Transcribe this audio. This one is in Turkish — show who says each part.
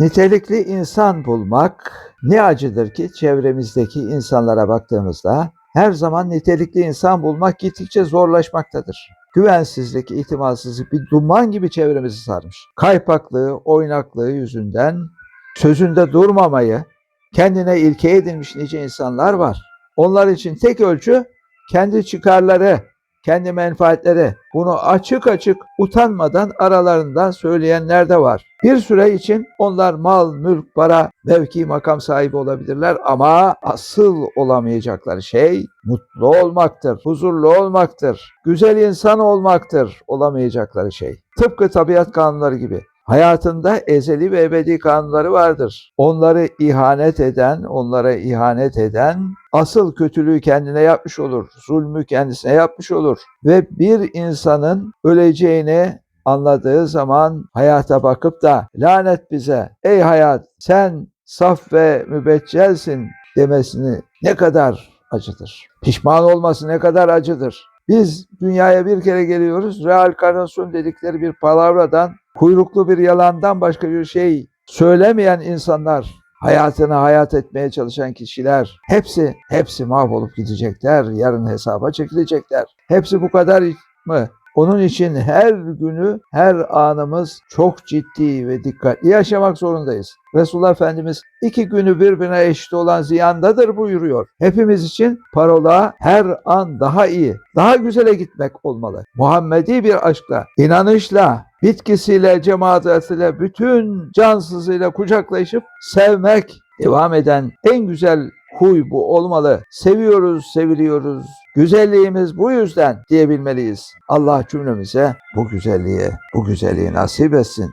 Speaker 1: Nitelikli insan bulmak ne acıdır ki çevremizdeki insanlara baktığımızda her zaman nitelikli insan bulmak gittikçe zorlaşmaktadır. Güvensizlik, itimatsızlık bir duman gibi çevremizi sarmış. Kaypaklığı, oynaklığı yüzünden sözünde durmamayı kendine ilke edinmiş nice insanlar var. Onlar için tek ölçü kendi çıkarları, kendi menfaatleri. Bunu açık açık utanmadan aralarında söyleyenler de var. Bir süre için onlar mal, mülk, para, mevki, makam sahibi olabilirler ama asıl olamayacakları şey mutlu olmaktır, huzurlu olmaktır, güzel insan olmaktır olamayacakları şey. Tıpkı tabiat kanunları gibi. Hayatında ezeli ve ebedi kanunları vardır. Onları ihanet eden, onlara ihanet eden asıl kötülüğü kendine yapmış olur. Zulmü kendisine yapmış olur. Ve bir insanın öleceğini anladığı zaman hayata bakıp da lanet bize ey hayat sen saf ve mübeccelsin demesini ne kadar acıdır. Pişman olması ne kadar acıdır. Biz dünyaya bir kere geliyoruz. Reenkarnasyon dedikleri bir palavradan, kuyruklu bir yalandan başka bir şey söylemeyen insanlar, hayatını hayat etmeye çalışan kişiler, hepsi, hepsi mahvolup gidecekler, yarın hesaba çekilecekler. Hepsi bu kadar mı? Onun için her günü, her anımız çok ciddi ve dikkatli yaşamak zorundayız. Resulullah Efendimiz iki günü birbirine eşit olan ziyandadır buyuruyor. Hepimiz için parola her an daha iyi, daha güzele gitmek olmalı. Muhammedi bir aşkla, inanışla, bitkisiyle, cemaatiyle, bütün cansızıyla kucaklaşıp sevmek devam eden en güzel huy bu olmalı. Seviyoruz, seviliyoruz. Güzelliğimiz bu yüzden diyebilmeliyiz. Allah cümlemize bu güzelliği, bu güzelliği nasip etsin.